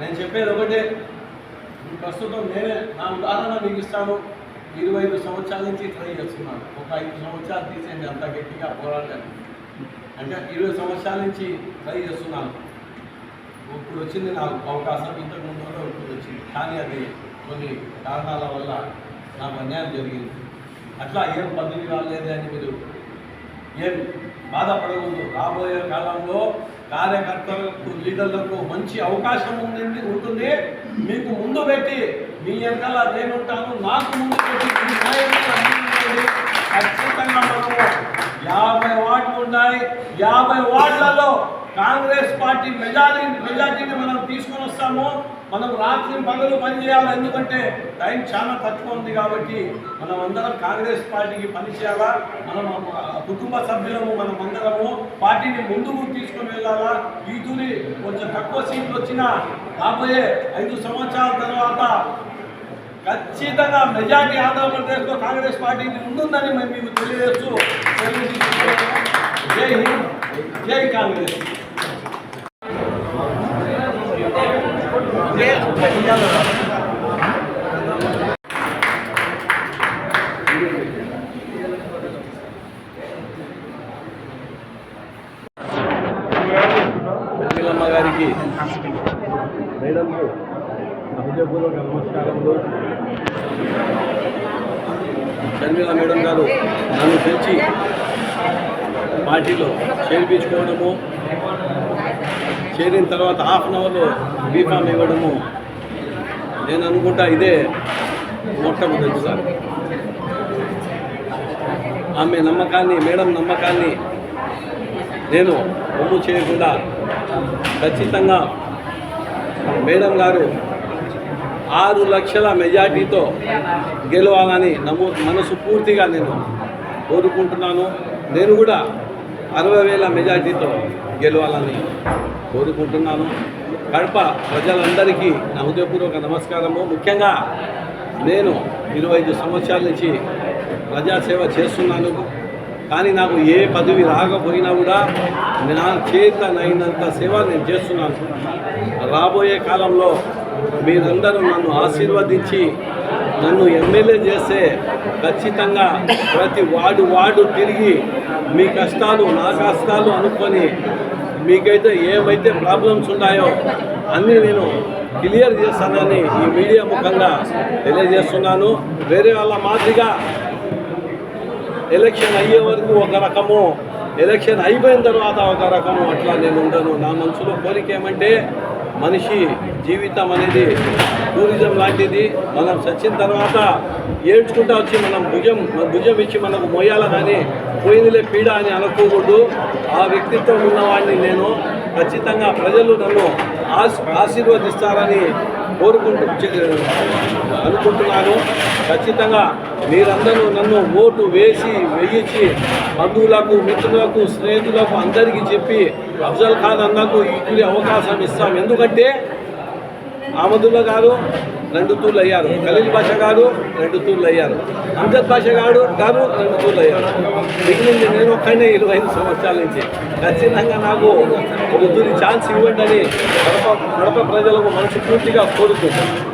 నేను చెప్పేది ఒకటే. ప్రస్తుతం నేనే నా ఉదాహరణ మీకు ఇస్తాను. ఇరవై ఐదు సంవత్సరాల నుంచి ట్రై చేస్తున్నాను. ఒక ఐదు సంవత్సరాలు తీసేయండి అంత గట్టిగా పోరాటాన్ని అంటే ఇరవై సంవత్సరాల నుంచి ట్రై చేస్తున్నాను. ఇప్పుడు వచ్చింది నాకు అవకాశం ఇంతకు ముందు ఇప్పుడు వచ్చింది. కానీ అది కొన్ని కారణాల వల్ల నాకు అన్యాయం జరిగింది. అట్లా ఏం పదవి రాలేదు అని మీరు ఏం బాధపడకూడదు. రాబోయే కాలంలో కార్యకర్తలకు లీడర్లకు మంచి అవకాశం ఉంది ఉంటుంది. మీకు ముందు పెట్టి మీ వెనకాల నేనుంటాను నాకు ముందు పెట్టి ఖచ్చితంగా మనము యాభై వార్డులు ఉన్నాయి. యాభై వార్డులలో కాంగ్రెస్ పార్టీ మెజారిటీ మెజార్టీని మనం తీసుకొని వస్తాము. మనం రాత్రి పగలు పనిచేయాలి ఎందుకంటే టైం చాలా తక్కువ ఉంది కాబట్టి మనం అందరం కాంగ్రెస్ పార్టీకి పనిచేయాలా? మనం కుటుంబ సభ్యులము మనం అందరము పార్టీని ముందుకు తీసుకుని వెళ్ళాలా? ఈ కొంచెం తక్కువ సీట్లు వచ్చినా రాబోయే ఐదు సంవత్సరాల తర్వాత ఖచ్చితంగా మెజార్టీ ఆంధ్రప్రదేశ్లో కాంగ్రెస్ పార్టీని ఉంటుందని మేము మీకు తెలియజేస్తూ జై హింద్ జై కాంగ్రెస్. Yeah. గారికి మేడంకు హృదయపూర్వక నమస్కారములు. షర్మిల మేడం గారు. నన్ను పిలిచి పార్టీలో చేర్పించుకోవడము చేరిన తర్వాత హాఫ్ అన్ అవర్లో బీఫామ్ ఇవ్వడము. నేను అనుకుంటా ఇదే మొట్టమొదటిసారి. ఆమె నమ్మకాన్ని మేడం నమ్మకాన్ని నేను ఒమ్ము చేయకుండా ఖచ్చితంగా మేడం గారు ఆరు లక్షల మెజార్టీతో గెలవాలని నమో మనసు పూర్తిగా నేను కోరుకుంటున్నాను. నేను కూడా అరవై వేల మెజార్టీతో గెలవాలని కోరుకుంటున్నాను. కడప ప్రజలందరికీ నా హృదయపూర్వక నమస్కారము. ముఖ్యంగా నేను ఇరవై ఐదు సంవత్సరాల నుంచి ప్రజాసేవ చేస్తున్నాను. కానీ నాకు ఏ పదవి రాకపోయినా కూడా నా చేతనైనంత సేవ నేను చేస్తున్నాను. రాబోయే కాలంలో మీరందరూ నన్ను ఆశీర్వదించి నన్ను ఎమ్మెల్యే చేస్తే ఖచ్చితంగా ప్రతి వార్డు వార్డు తిరిగి మీ కష్టాలు నా కష్టాలు అనుకొని మీకైతే ఏమైతే ప్రాబ్లమ్స్ ఉన్నాయో అన్నీ నేను క్లియర్ చేస్తానని ఈ మీడియా ముఖంగా తెలియజేస్తున్నాను. వేరే వాళ్ళ మాదిరిగా ఎలక్షన్ అయ్యే వరకు ఒక రకము. ఎలక్షన్ అయిపోయిన తర్వాత ఒక రకము. అట్లా నేను ఉండను. నా మనసులో కోరిక ఏమంటే మనిషి జీవితం అనేది టూరిజం లాంటిది. మనం చచ్చిన తర్వాత ఏడ్చుకుంటా వచ్చి మనం భుజం భుజం ఇచ్చి మనకు మొయ్యాల కానీ పోయిందిలే పీడ అని అనుకోకూడదు. ఆ వ్యక్తిత్వం ఉన్నవాడిని నేను ఖచ్చితంగా ప్రజలు నన్ను ఆశ ఆశీర్వదిస్తారని కోరుకుంటూ అనుకుంటున్నాను. ఖచ్చితంగా మీరందరూ నన్ను ఓటు వేసి వేయించి బంధువులకు మిత్రులకు స్నేహితులకు అందరికీ చెప్పి అఫ్జల్ ఖాన్ అన్నకు ఇటువంటి అవకాశం ఇస్తాం. ఎందుకంటే ఆమదుల్లా గారు రెండు తూర్లు అయ్యారు. ఖలీల్ భాష గారు రెండు తూర్లు అయ్యారు. అంజద్ భాష గారు గారు రెండు తూర్లు అయ్యారు. మిగిలింది నేను ఒక్కనే ఇరవై ఐదు సంవత్సరాల నుంచి. ఖచ్చితంగా నాకు ఒక తూరి ఛాన్స్ ఇవ్వండి అని కడప కడప ప్రజలకు మనసు పూర్తిగా కోరుకుంటాను